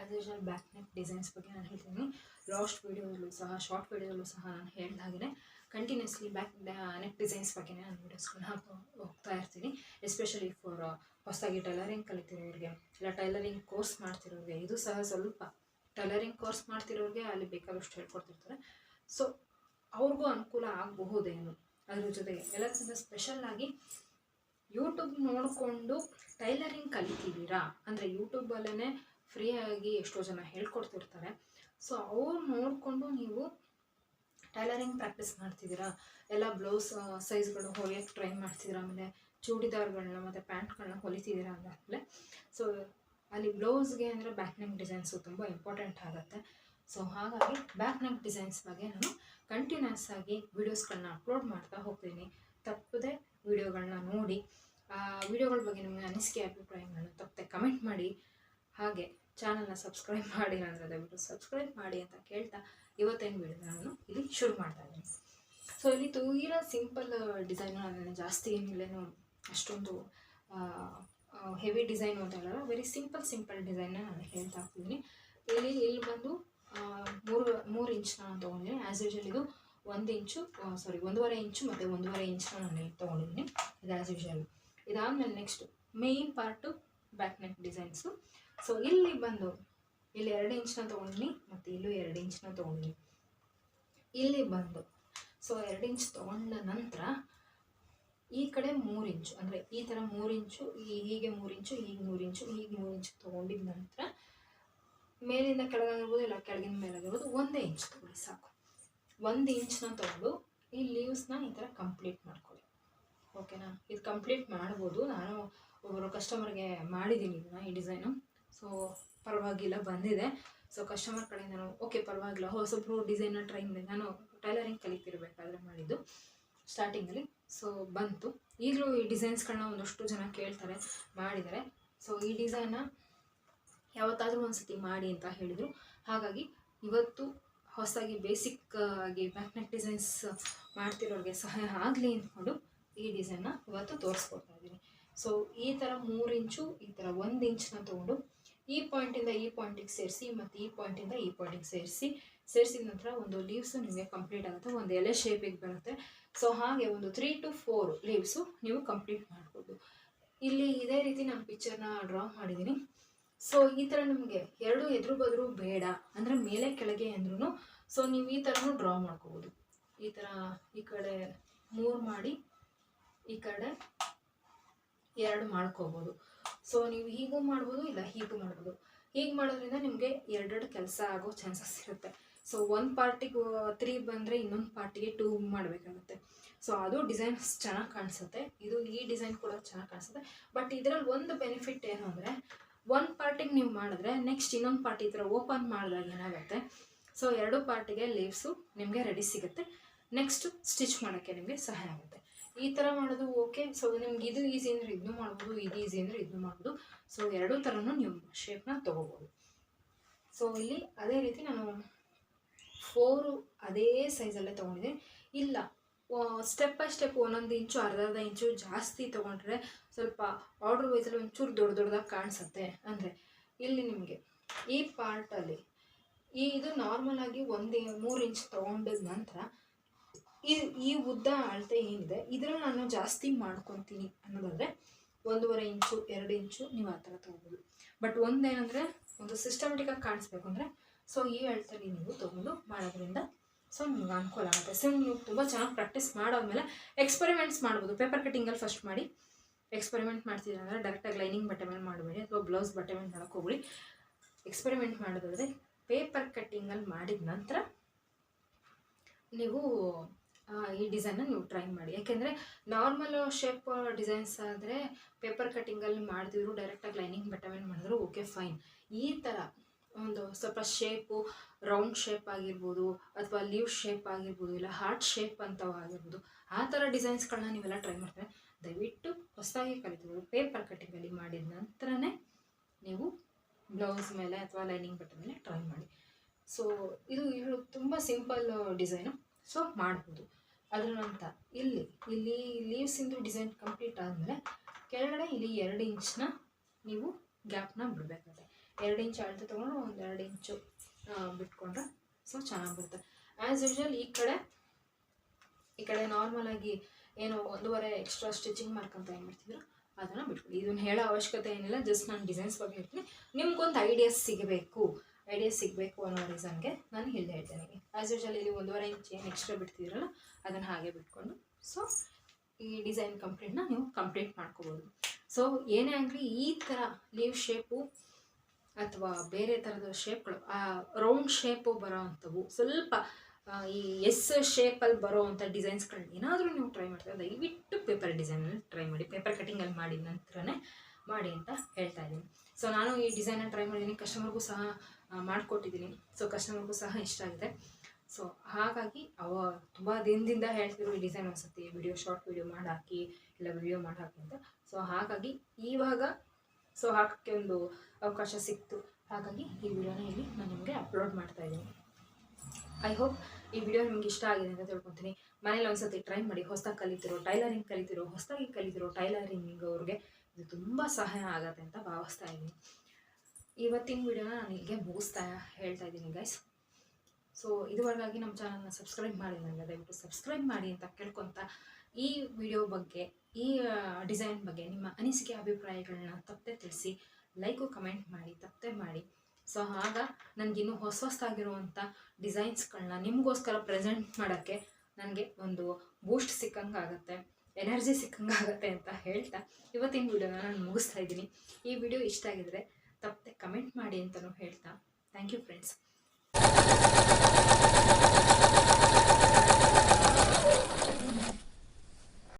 As usual back neck designs ಬಗ್ಗೆ ನಾನು ಹೇಳ್ತೀನಿ. ಲಾಸ್ಟ್ ವೀಡಿಯೋದಲ್ಲೂ ಸಹ ಶಾರ್ಟ್ ವೀಡಿಯೋದಲ್ಲೂ ಸಹ ನಾನು ಹೇಳಿದಾಗೆ ಕಂಟಿನ್ಯೂಸ್ಲಿ ಬ್ಯಾಕ್ ನೆಕ್ ಡಿಸೈನ್ಸ್ ಬಗ್ಗೆ ನಾನು ವೀಡಿಯೋಸ್ಗಳನ್ನ ಹೋಗ್ತಾ ಇರ್ತೀನಿ. ಎಸ್ಪೆಷಲಿ ಫಾರ್ ಹೊಸದಾಗಿ ಟೈಲರಿಂಗ್ ಕಲಿತಿರೋರಿಗೆ, ಇಲ್ಲ ಟೈಲರಿಂಗ್ ಕೋರ್ಸ್ ಮಾಡ್ತಿರೋರಿಗೆ, ಇದು ಸಹ ಸ್ವಲ್ಪ ಟೈಲರಿಂಗ್ ಕೋರ್ಸ್ ಮಾಡ್ತಿರೋರಿಗೆ ಅಲ್ಲಿ ಬೇಕಾದಷ್ಟು ಹೇಳ್ಕೊಡ್ತಿರ್ತಾರೆ. ಸೊ ಅವ್ರಿಗೂ ಅನುಕೂಲ ಆಗಬಹುದೇನು, ಅದ್ರ ಜೊತೆಗೆ ಎಲ್ಲಕ್ಕಿಂತ ಸ್ಪೆಷಲ್ಲಾಗಿ ಯೂಟ್ಯೂಬ್ ನೋಡಿಕೊಂಡು ಟೈಲರಿಂಗ್ ಕಲಿತಿದ್ದೀರಾ? ಅಂದರೆ ಯೂಟ್ಯೂಬಲ್ಲೇ ಫ್ರೀಯಾಗಿ ಎಷ್ಟೋ ಜನ ಹೇಳ್ಕೊಡ್ತಿರ್ತಾರೆ. ಸೊ ಅವ್ರು ನೋಡಿಕೊಂಡು ನೀವು ಟೈಲರಿಂಗ್ ಪ್ರಾಕ್ಟೀಸ್ ಮಾಡ್ತಿದ್ದೀರಾ? ಎಲ್ಲ ಬ್ಲೌಸ್ ಸೈಜ್ಗಳು ಹೊಲಿಯೋಕ್ಕೆ ಟ್ರೈ ಮಾಡ್ತಿದ್ದೀರಾ? ಆಮೇಲೆ ಚೂಡಿದಾರ್ಗಳನ್ನ ಮತ್ತು ಪ್ಯಾಂಟ್ಗಳನ್ನ ಹೊಲಿತಿದ್ದೀರಾ ಅಂದಾದಮೇಲೆ? ಸೊ ಅಲ್ಲಿ ಬ್ಲೌಸ್ಗೆ ಅಂದರೆ ಬ್ಯಾಕ್ ನೆಕ್ ಡಿಸೈನ್ಸು ತುಂಬ ಇಂಪಾರ್ಟೆಂಟ್ ಆಗುತ್ತೆ. ಸೊ ಹಾಗಾಗಿ ಬ್ಯಾಕ್ ನೆಕ್ ಡಿಸೈನ್ಸ್ ಬಗ್ಗೆ ನಾನು ಕಂಟಿನ್ಯೂಸ್ ಆಗಿ ವೀಡಿಯೋಸ್ಗಳನ್ನ ಅಪ್ಲೋಡ್ ಮಾಡ್ತಾ ಹೋಗ್ತೀನಿ. ತಪ್ಪದೆ ವೀಡಿಯೋಗಳನ್ನ ನೋಡಿ, ಆ ವಿಡಿಯೋಗಳ ಬಗ್ಗೆ ನಿಮಗೆ ಅನಿಸಿಕೆ, ಅಭಿಪ್ರಾಯಗಳನ್ನು ತಪ್ಪದೆ ಕಮೆಂಟ್ ಮಾಡಿ. ಹಾಗೆ ಚಾನಲ್ನ ಸಬ್ಸ್ಕ್ರೈಬ್ ಮಾಡಿ ಅಂದರೆ ದಯವಿಟ್ಟು ಸಬ್ಸ್ಕ್ರೈಬ್ ಮಾಡಿ ಅಂತ ಕೇಳ್ತಾ ಇವತ್ತೇನು ವಿಡಿಯೋ ನಾನು ಇಲ್ಲಿ ಶುರು ಮಾಡ್ತಾ ಇದ್ದೀನಿ. ಸೊ ಇಲ್ಲಿ ತೀರಾ ಸಿಂಪಲ್ ಡಿಸೈನು ನಾನು ಜಾಸ್ತಿ ಏನಿಲ್ಲೇನು ಅಷ್ಟೊಂದು ಹೆವಿ ಡಿಸೈನ್ ಅಂತ ಹೇಳಲ್ಲ ವೆರಿ ಸಿಂಪಲ್ ಸಿಂಪಲ್ ಡಿಸೈನ್ನ ನಾನು ಹೇಳ್ತಾ ಹೋಗ್ತಿದ್ದೀನಿ ಇಲ್ಲಿ ಇಲ್ಲಿ ಬಂದು ಮೂರು ಮೂರು ಇಂಚ್ ನಾನು ತೊಗೊಂಡಿದ್ದೀನಿ. ಆ್ಯಸ್ ಯೂಶಲ್ ಇದು ಒಂದು ಇಂಚು ಸಾರಿ ಒಂದೂವರೆ ಇಂಚು ಮತ್ತು ಒಂದೂವರೆ ಇಂಚನ್ನ ನಾನು ತೊಗೊಂಡಿದ್ದೀನಿ. ಇದು ಆ್ಯಸ್ ಯೂಶಲ್ ಇದಾದಮೇಲೆ next main part back neck designs so ಇಲ್ಲಿ ಬಂದು, ಇಲ್ಲಿ ಎರಡು ಇಂಚನ್ನ ತೊಗೊಂಡಿನಿ ಮತ್ತು ಇಲ್ಲೂ ಎರಡು ಇಂಚನ್ನ ತೊಗೊಂಡಿನಿ ಇಲ್ಲಿ ಬಂದು ಸೊ ಎರಡು ಇಂಚ್ ತೊಗೊಂಡ ನಂತರ ಈ ಕಡೆ ಮೂರು ಇಂಚು, ಅಂದರೆ ಈ ಥರ ಮೂರು ಇಂಚು, ಈ ಹೀಗೆ ಮೂರು ಇಂಚು, ಹೀಗೆ ಮೂರು ಇಂಚು, ಹೀಗೆ ಮೂರು ಇಂಚು ತೊಗೊಂಡಿದ ನಂತರ ಮೇಲಿಂದ ಕೆಳಗಾಗಿರ್ಬೋದು ಇಲ್ಲ ಕೆಳಗಿನ ಮೇಲಾಗಿರ್ಬೋದು ಒಂದೇ ಇಂಚು ತೊಗೊಳ್ಳಿ ಸಾಕು. ಒಂದು ಇಂಚ್ನ ತೊಗೊಂಡು ಈ ಲೀವ್ಸ್ನ ಈ ಥರ ಕಂಪ್ಲೀಟ್ ಮಾಡ್ಕೊಳ್ಳಿ. ಓಕೆನಾ ಇದು ಕಂಪ್ಲೀಟ್ ಮಾಡ್ಬೋದು. ನಾನು ಒಬ್ಬರು ಕಸ್ಟಮರ್ಗೆ ಮಾಡಿದ್ದೀನಿ ಇದನ್ನ, ಈ ಡಿಸೈನು ಸೊ ಪರವಾಗಿಲ್ಲ, ಬಂದಿದೆ. ಸೊ ಕಸ್ಟಮರ್ ಕಡೆಯಿಂದ ನಾನು ಓಕೆ ಪರವಾಗಿಲ್ಲ. ಹೊಸೊಬ್ರು ಟ್ರೈ ಟ್ರೈನ್ ನಾನು ಟೈಲರಿಂಗ್ ಕಲಿತಿರ್ಬೇಕಾದ್ರೆ ಮಾಡಿದ್ದು ಸ್ಟಾರ್ಟಿಂಗಲ್ಲಿ ಸೊ ಬಂತು. ಈಗಲೂ ಈ ಡಿಸೈನ್ಸ್ಗಳನ್ನ ಒಂದಷ್ಟು ಜನ ಕೇಳ್ತಾರೆ, ಮಾಡಿದ್ದಾರೆ. ಸೊ ಈ ಡಿಸೈನ್ನ ಯಾವತ್ತಾದರೂ ಒಂದು ಸತಿ ಮಾಡಿ ಅಂತ ಹೇಳಿದರು. ಹಾಗಾಗಿ, ಇವತ್ತು ಹೊಸದಾಗಿ ಬೇಸಿಕ್ ಆಗಿ ಮ್ಯಾಗ್ನೆಟ್ ಡಿಸೈನ್ಸ್ ಮಾಡ್ತಿರೋರಿಗೆ ಸಹಾಯ ಆಗಲಿ ಅಂದ್ಕೊಂಡು ಈ ಡಿಸೈನ್ನ ಇವತ್ತು ತೋರಿಸ್ಕೊಡ್ತಾ ಇದ್ದೀನಿ. ಸೊ ಈ ಥರ ಮೂರು ಇಂಚು, ಈ ಥರ ಒಂದು ಇಂಚನ್ನ ತೊಗೊಂಡು ಈ ಪಾಯಿಂಟಿಂದ ಈ ಪಾಯಿಂಟಿಗೆ ಸೇರಿಸಿ ಮತ್ತು ಈ ಪಾಯಿಂಟಿಂದ ಈ ಪಾಯಿಂಟಿಗೆ ಸೇರಿಸಿ, ಸೇರಿಸಿದ ನಂತರ ಒಂದು ಲೀವ್ಸು ನಿಮಗೆ ಕಂಪ್ಲೀಟ್ ಆಗುತ್ತೆ. ಒಂದು ಎಲೆ ಶೇಪಿಗೆ ಬರುತ್ತೆ. ಸೊ ಹಾಗೆ ಒಂದು ತ್ರೀ ಟು ಫೋರ್ ಲೀವ್ಸು ನೀವು ಕಂಪ್ಲೀಟ್ ಮಾಡ್ಬೋದು ಇಲ್ಲಿ ಇದೇ ರೀತಿ ನಾನು ಪಿಕ್ಚರ್ನ ಡ್ರಾ ಮಾಡಿದ್ದೀನಿ. ಸೊ ಈ ಥರ ನಿಮಗೆ ಎರಡು ಎದುರು ಬದುರು ಬೇಡ, ಅಂದರೆ ಮೇಲೆ ಕೆಳಗೆ ಅಂದ್ರೂ ಸೊ ನೀವು ಈ ಥರನೂ ಡ್ರಾ ಮಾಡ್ಕೋಬೋದು. ಈ ಥರ ಈ ಕಡೆ ಮೂರು ಮಾಡಿ, ಈ ಕಡೆ ಎರಡು ಮಾಡ್ಕೋಬೋದು. ಸೊ ನೀವು ಹೀಗೂ ಮಾಡ್ಬೋದು, ಇಲ್ಲ ಹೀಗೂ ಮಾಡ್ಬೋದು. ಹೀಗೆ ಮಾಡೋದ್ರಿಂದ ನಿಮಗೆ ಎರಡೆರಡು ಕೆಲಸ ಆಗೋ ಚಾನ್ಸಸ್ ಇರುತ್ತೆ. ಸೊ ಒಂದು ಪಾರ್ಟಿಗೆ ತ್ರೀ ಬಂದರೆ ಇನ್ನೊಂದು ಪಾರ್ಟಿಗೆ ಟೂ ಮಾಡಬೇಕಾಗುತ್ತೆ. ಸೊ ಅದು ಡಿಸೈನ್ಸ್ ಚೆನ್ನಾಗಿ ಕಾಣಿಸುತ್ತೆ. ಇದು ಈ ಡಿಸೈನ್ ಕೂಡ ಚೆನ್ನಾಗಿ ಕಾಣಿಸುತ್ತೆ. ಬಟ್ ಇದರಲ್ಲಿ ಒಂದು ಬೆನಿಫಿಟ್ ಏನು ಅಂದರೆ ಒಂದು ಪಾರ್ಟಿಗೆ ನೀವು ಮಾಡಿದ್ರೆ ನೆಕ್ಸ್ಟ್ ಇನ್ನೊಂದು ಪಾರ್ಟಿ ಈ ಥರ ಓಪನ್ ಮಾಡಿದಾಗ ಏನಾಗುತ್ತೆ? ಸೊ ಎರಡು ಪಾರ್ಟಿಗೆ ಲೀವ್ಸು ನಿಮಗೆ ರೆಡಿ ಸಿಗುತ್ತೆ. ನೆಕ್ಸ್ಟ್ ಸ್ಟಿಚ್ ಮಾಡೋಕ್ಕೆ ನಿಮಗೆ ಸಹಾಯ ಆಗುತ್ತೆ. ಈ ಥರ ಮಾಡೋದು ಓಕೆ ಸೊ ನಿಮ್ಗೆ ಇದು ಈಸಿ ಅಂದರೆ ಇದನ್ನು ಮಾಡ್ಬೋದು, ಇದು ಈಸಿ ಅಂದರೆ ಇದನ್ನು ಮಾಡ್ಬೋದು. ಸೊ ಎರಡೂ ಥರನೂ ನಿಮ್ಮ ಶೇಪ್ನ ತೊಗೋಬೋದು. ಸೊ ಇಲ್ಲಿ ಅದೇ ರೀತಿ ನಾನು ಫೋರು ಅದೇ ಸೈಜಲ್ಲೇ ತೊಗೊಂಡಿದ್ದೆ ಇಲ್ಲ ಸ್ಟೆಪ್ ಬೈ ಸ್ಟೆಪ್ ಒಂದೊಂದು ಇಂಚು ಅರ್ಧ ಅರ್ಧ ಇಂಚು ಜಾಸ್ತಿ ತೊಗೊಂಡ್ರೆ ಸ್ವಲ್ಪ ಆರ್ಡ್ರ್ ವೈಸಲ್ಲಿ ಒಂಚೂರು ದೊಡ್ಡ ದೊಡ್ಡದಾಗಿ ಕಾಣಿಸುತ್ತೆ ಅಂದರೆ ಇಲ್ಲಿ ನಿಮಗೆ. ಈ ಪಾರ್ಟಲ್ಲಿ ಈ ಇದು ನಾರ್ಮಲಾಗಿ ಒಂದು ಮೂರು ಇಂಚ್ ತೊಗೊಂಡಿದ ನಂತರ ಈ ಈ ಉದ್ದ ಅಳತೆ ಏನಿದೆ, ಇದರಲ್ಲಿ ನಾನು ಜಾಸ್ತಿ ಮಾಡ್ಕೊತೀನಿ ಅನ್ನೋದಾದರೆ ಒಂದೂವರೆ ಇಂಚು ಎರಡು ಇಂಚು ನೀವು ಆ ಥರ ತೊಗೋಬೋದು. ಬಟ್ ಒಂದೇನೆಂದರೆ ಒಂದು ಸಿಸ್ಟಮೆಟಿಕಾಗಿ ಕಾಣಿಸ್ಬೇಕು ಅಂದರೆ ಸೊ ಈ ಅಳತೆಲಿ ನೀವು ತೊಗೊಂಡು ಮಾಡೋದ್ರಿಂದ ಸೊ ನಿಮ್ಗೆ ಅನುಕೂಲ ಆಗುತ್ತೆ ಸೊ ನೀವು ತುಂಬ ಚೆನ್ನಾಗಿ ಪ್ರಾಕ್ಟೀಸ್ ಮಾಡಾದ್ಮೇಲೆ ಎಕ್ಸ್ಪೆರಿಮೆಂಟ್ಸ್ ಮಾಡ್ಬೋದು. ಪೇಪರ್ ಕಟ್ಟಿಂಗಲ್ಲಿ ಫಸ್ಟ್ ಮಾಡಿ ಎಕ್ಸ್ಪೆರಿಮೆಂಟ್ ಮಾಡ್ತಿದ್ರೆ ಅಂದರೆ ಡೈರೆಕ್ಟಾಗಿ ಲೈನಿಂಗ್ ಬಟ್ಟೆ ಮೇಲೆ ಮಾಡಬೇಡಿ ಅಥವಾ ಬ್ಲೌಸ್ ಬಟ್ಟೆ ಮೇಲೆ ಮಾಡೋಕೆ ಹೋಗ್ಬಿಡಿ. ಎಕ್ಸ್ಪೆರಿಮೆಂಟ್ ಮಾಡೋದಾದರೆ ಪೇಪರ್ ಕಟ್ಟಿಂಗಲ್ಲಿ ಮಾಡಿದ ನಂತರ ನೀವು ಈ ಡಿಸೈನ್ನ ನೀವು ಟ್ರೈ ಮಾಡಿ. ಯಾಕೆಂದರೆ ನಾರ್ಮಲ್ ಶೇಪ್ ಡಿಸೈನ್ಸ್ ಆದರೆ ಪೇಪರ್ ಕಟ್ಟಿಂಗಲ್ಲಿ ಮಾಡಿದ್ರು ಡೈರೆಕ್ಟಾಗಿ ಲೈನಿಂಗ್ ಬಟ್ಟೆ ಮೇಲೆ ಮಾಡಿದ್ರು ಓಕೆ ಫೈನ್ ಈ ಥರ ಒಂದು ಸ್ವಲ್ಪ ಶೇಪು ರೌಂಡ್ ಶೇಪ್ ಆಗಿರ್ಬೋದು ಅಥವಾ ಲೀವ್ ಶೇಪ್ ಆಗಿರ್ಬೋದು ಇಲ್ಲ ಹಾರ್ಟ್ ಶೇಪ್ ಅಂತವು ಆಗಿರ್ಬೋದು, ಆ ಥರ ಡಿಸೈನ್ಸ್ಗಳನ್ನ ನೀವೆಲ್ಲ ಟ್ರೈ ಮಾಡ್ತಾರೆ? ದಯವಿಟ್ಟು ಹೊಸದಾಗಿ ಕಲಿತಿರೋದು ಪೇಪರ್ ಕಟ್ಟಿಂಗಲ್ಲಿ ಮಾಡಿದ ನಂತರನೇ ನೀವು ಬ್ಲೌಸ್ ಮೇಲೆ ಅಥವಾ ಲೈನಿಂಗ್ ಬಟ್ಟೆ ಮೇಲೆ ಟ್ರೈ ಮಾಡಿ. ಸೊ ಇದು ಇದು ತುಂಬ ಸಿಂಪಲ್ ಡಿಸೈನು ಸೊ ಮಾಡ್ಬೋದು. ಅದರ ನಂತರ ಇಲ್ಲಿ ಇಲ್ಲಿ ಲೀವ್ಸಿಂದು ಡಿಸೈನ್ ಕಂಪ್ಲೀಟ್ ಆದಮೇಲೆ ಕೆಳಗಡೆ ಇಲ್ಲಿ ಎರಡು ಇಂಚ್ನ ನೀವು ಗ್ಯಾಪ್ನ ಬಿಡಬೇಕಾಗುತ್ತೆ. ಎರಡು ಇಂಚು ಅಳತೆ ತೊಗೊಂಡು ಒಂದು ಎರಡು ಇಂಚು ಬಿಟ್ಕೊಂಡ್ರೆ ಸೊ ಚೆನ್ನಾಗಿ ಬರುತ್ತೆ. ಆ್ಯಸ್ ಯೂಶ್ವಲ್ ಈ ಕಡೆ ಈ ಕಡೆ ನಾರ್ಮಲಾಗಿ ಏನು ಒಂದೂವರೆ ಎಕ್ಸ್ಟ್ರಾ ಸ್ಟಿಚಿಂಗ್ ಮಾರ್ಕ್ ಅಂತ ಏನು ಮಾಡ್ತಿದ್ರು, ಅದನ್ನು ಬಿಟ್ಕೊಳ್ಳಿ ಇದನ್ನು ಹೇಳೋ ಅವಶ್ಯಕತೆ ಏನಿಲ್ಲ ಜಸ್ಟ್ ನಾನು ಡಿಸೈನ್ಸ್ ಬಗ್ಗೆ ಹೇಳ್ತೀನಿ. ನಿಮ್ಗೊಂದು ಐಡಿಯಾಸ್ ಸಿಗಬೇಕು. ಐಡಿಯಾಸ್ ಸಿಗಬೇಕು ಅನ್ನೋ ರೀಸನ್ಗೆ ನಾನು ಇಲ್ಲಿ ಹೇಳ್ತೇನೆ ಆ್ಯಸ್ ಯೂಶಲ್ ಇಲ್ಲಿ ಒಂದೂವರೆ ಇಂಚ್ ಏನು ಎಕ್ಸ್ಟ್ರಾ ಬಿಡ್ತಿದ್ರಲ್ಲ, ಅದನ್ನು ಹಾಗೆ ಬಿಟ್ಕೊಂಡು. ಸೊ ಈ ಡಿಸೈನ್ ಕಂಪ್ಲೀಟ್ನ ನೀವು ಕಂಪ್ಲೀಟ್ ಮಾಡ್ಕೋಬೋದು. ಸೊ ಏನೇ ಆಗಲಿ ಈ ಥರ ಲೀವ್ ಶೇಪು ಅಥವಾ ಬೇರೆ ಥರದ ಶೇಪ್ಗಳು ಆ ರೌಂಡ್ ಶೇಪು ಬರೋ ಅಂಥವು ಸ್ವಲ್ಪ ಈ ಎಸ್ ಶೇಪಲ್ಲಿ ಬರೋ ಅಂಥ ಡಿಸೈನ್ಸ್ಗಳನ್ನ ಏನಾದರೂ ನೀವು ಟ್ರೈ ಮಾಡ್ತೀರ, ದಯವಿಟ್ಟು ಪೇಪರ್ ಡಿಸೈನಲ್ಲಿ ಟ್ರೈ ಮಾಡಿ ಪೇಪರ್ ಕಟಿಂಗಲ್ಲಿ ಮಾಡಿದ ನಂತರನೇ ಮಾಡಿ ಅಂತ ಹೇಳ್ತಾ ಇದ್ದೀನಿ. ಸೊ ನಾನು ಈ ಡಿಸೈನ ಟ್ರೈ ಮಾಡಿದ್ದೀನಿ ಕಸ್ಟಮರ್ಗೂ ಸಹ ಮಾಡಿಕೊಟ್ಟಿದ್ದೀನಿ. ಸೊ ಕಸ್ಟಮರ್ಗೂ ಸಹ ಇಷ್ಟ ಆಗಿದೆ. ಸೊ ಹಾಗಾಗಿ ಅವ ತುಂಬ ದಿನದಿಂದ ಹೇಳ್ತಿದ್ರು, ಈ ಡಿಸೈನ್ ಒಂದ್ಸತಿ ವಿಡಿಯೋ ಶಾರ್ಟ್ ವಿಡಿಯೋ ಮಾಡಿ ಹಾಕಿ, ಇಲ್ಲ ವಿಡಿಯೋ ಮಾಡಿ ಹಾಕಿ ಅಂತ. ಸೊ ಹಾಗಾಗಿ ಇವಾಗ ಸೊ ಹಾಕೋಕ್ಕೆ ಒಂದು ಅವಕಾಶ ಸಿಕ್ತು. ಹಾಗಾಗಿ ಈ ವಿಡಿಯೋನ ಇಲ್ಲಿ ನಾನು ನಿಮಗೆ ಅಪ್ಲೋಡ್ ಮಾಡ್ತಾ ಇದ್ದೀನಿ. ಐ ಹೋಪ್ ಈ ವಿಡಿಯೋ ನಿಮ್ಗೆ ಇಷ್ಟ ಆಗಿದೆ ಅಂತ ತಿಳ್ಕೊತೀನಿ. ಮನೇಲಿ ಒಂದ್ಸತಿ ಟ್ರೈ ಮಾಡಿ. ಹೊಸದಾಗಿ ಕಲಿತಿರೋ ಟೈಲರಿಂಗ್ ಕಲಿತಿರೋ, ಹೊಸದಾಗಿ ಕಲಿತಿರೋ ಟೈಲರಿಂಗ್ ಅವ್ರಿಗೆ ಇದು ತುಂಬ ಸಹಾಯ ಆಗತ್ತೆ ಅಂತ ಭಾವಿಸ್ತಾ ಇದ್ದೀನಿ. ಇವತ್ತಿನ ವಿಡಿಯೋನ ನಾನು ಹೀಗೆ ಮುಗಿಸ್ತಾ ಹೇಳ್ತಾ ಇದ್ದೀನಿ ಗೈಸ್ ಸೊ ಇದುವರೆಗಾಗಿ ನಮ್ಮ ಚಾನಲ್ನ ಸಬ್ಸ್ಕ್ರೈಬ್ ಮಾಡಿ ನನಗೆ ದಯವಿಟ್ಟು ಸಬ್ಸ್ಕ್ರೈಬ್ ಮಾಡಿ ಅಂತ ಕೇಳ್ಕೊತ ಈ ವಿಡಿಯೋ ಬಗ್ಗೆ ಈ ಡಿಸೈನ್ ಬಗ್ಗೆ ನಿಮ್ಮ ಅನಿಸಿಕೆ, ಅಭಿಪ್ರಾಯಗಳನ್ನ ತಪ್ಪದೆ ತಿಳಿಸಿ ಲೈಕು ಕಮೆಂಟ್ ಮಾಡಿ, ತಪ್ಪದೆ ಮಾಡಿ. ಸೊ ಆಗ ನನಗಿನ್ನೂ ಹೊಸ ಹೊಸದಾಗಿರುವಂಥ ಡಿಸೈನ್ಸ್ಗಳನ್ನ ನಿಮಗೋಸ್ಕರ ಪ್ರೆಸೆಂಟ್ ಮಾಡೋಕ್ಕೆ ನನಗೆ ಒಂದು ಬೂಸ್ಟ್ ಸಿಕ್ಕಂಗೆ ಆಗುತ್ತೆ ಎನರ್ಜಿ ಸಿಕ್ಕಂಗೆ ಆಗುತ್ತೆ ಅಂತ ಹೇಳ್ತಾ ಇವತ್ತಿನ ವಿಡಿಯೋನ ನಾನು ಮುಗಿಸ್ತಾ ಇದ್ದೀನಿ. ಈ ವಿಡಿಯೋ ಇಷ್ಟ ಆಗಿದ್ರೆ ತಪ್ಪದೆ ಕಮೆಂಟ್ ಮಾಡಿ ಅಂತಲೂ ಹೇಳ್ತಾ. Thank you friends